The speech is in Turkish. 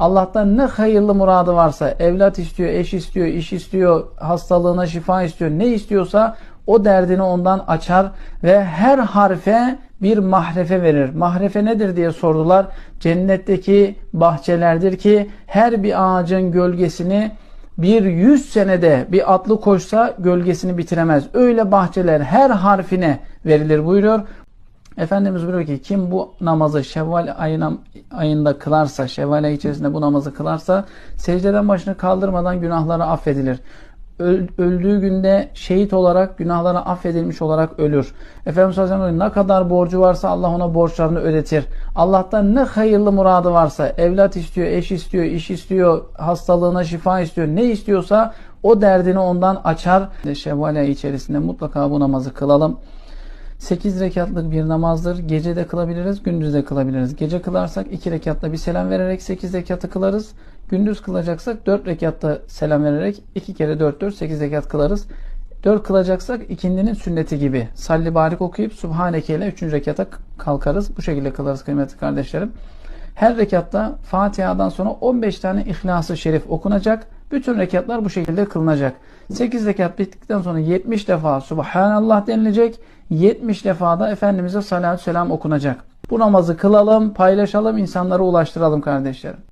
Allah'tan ne hayırlı muradı varsa, evlat istiyor, eş istiyor, iş istiyor, hastalığına şifa istiyor, ne istiyorsa o derdini ondan açar ve her harfe bir mahrefe verir. Mahrefe nedir diye sordular. Cennetteki bahçelerdir ki her bir ağacın gölgesini bir yüz senede bir atlı koşsa gölgesini bitiremez. Öyle bahçeler her harfine verilir buyuruyor. Efendimiz buyuruyor ki kim bu namazı Şevval ayına, ayında kılarsa, Şevval ayı içerisinde bu namazı kılarsa secdeden başını kaldırmadan günahları affedilir. Öl- öldüğü günde şehit olarak günahları affedilmiş olarak ölür. Efendimiz sallallahu aleyhi ve sellem ne kadar borcu varsa Allah ona borçlarını ödetir. Allah'tan ne hayırlı muradı varsa, evlat istiyor, eş istiyor, iş istiyor, hastalığına şifa istiyor, ne istiyorsa o derdini ondan açar. Şevval ayı içerisinde mutlaka bu namazı kılalım. 8 rekatlık bir namazdır. Gece de kılabiliriz, gündüz de kılabiliriz. Gece kılarsak 2 rekatta bir selam vererek 8 rekatı kılarız. Gündüz kılacaksak 4 rekatta selam vererek 2 kere 4 4 8 rekat kılarız. 4 kılacaksak ikindinin sünneti gibi. Salli barik okuyup Subhaneke ile 3. rekata kalkarız. Bu şekilde kılarız kıymetli kardeşlerim. Her rekatta Fatiha'dan sonra 15 tane İhlas-ı Şerif okunacak. Bütün rekatlar bu şekilde kılınacak. 8 rekat bittikten sonra 70 defa Subhanallah denilecek. 70 defa da Efendimiz'e salatü selam okunacak. Bu namazı kılalım, paylaşalım, insanlara ulaştıralım kardeşlerim.